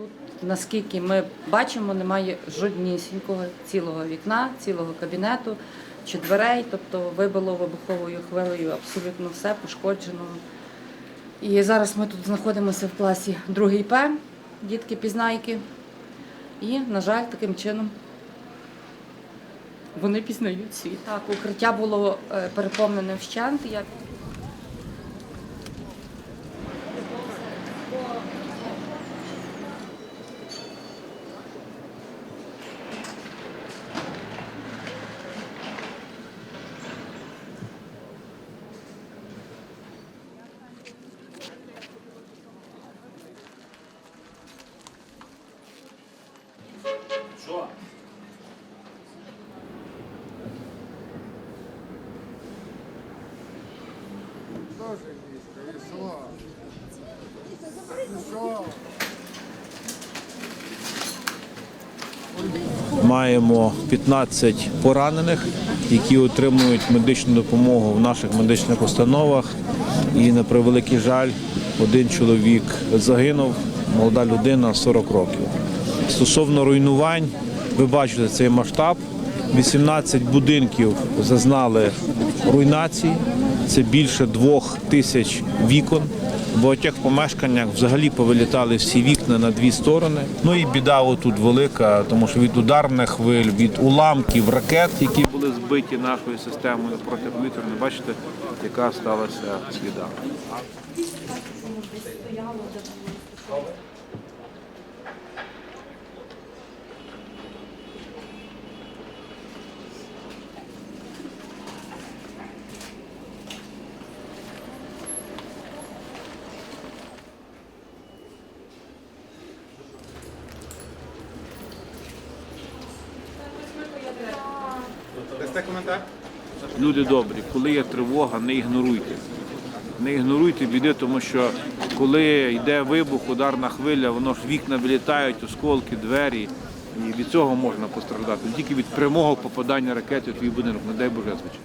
Тут, наскільки ми бачимо, немає жоднісінького цілого вікна, цілого кабінету чи дверей, тобто вибило вибуховою хвилею абсолютно все пошкоджено. І зараз ми тут знаходимося в класі 2 П, дітки пізнайки. І, на жаль, таким чином вони пізнають світ. Так, укриття було е, переповнене вщент. Тоже низко, и слава. Маємо 15 поранених, які отримують медичну допомогу в наших медичних установах. І на превеликий жаль, один чоловік загинув, молода людина 40 років. Стосовно руйнувань, ви бачите цей масштаб. 18 будинків зазнали руйнації. Це більше двох тисяч вікон. В багатьох помешканнях взагалі повилітали всі вікна на дві сторони. Ну і біда отут велика, тому що від ударних хвиль, від уламків ракет, які були збиті нашою системою протиповітряною, бачите, яка сталася сліда. Дасте коментар? Люди добрі, коли є тривога, не ігноруйте. Не ігноруйте біди, тому що коли йде вибух, ударна хвиля, воно ж вікна вилітають, осколки, двері. І від цього можна постраждати. Тільки від прямого попадання ракети в твій будинок, не дай Боже, звичайно.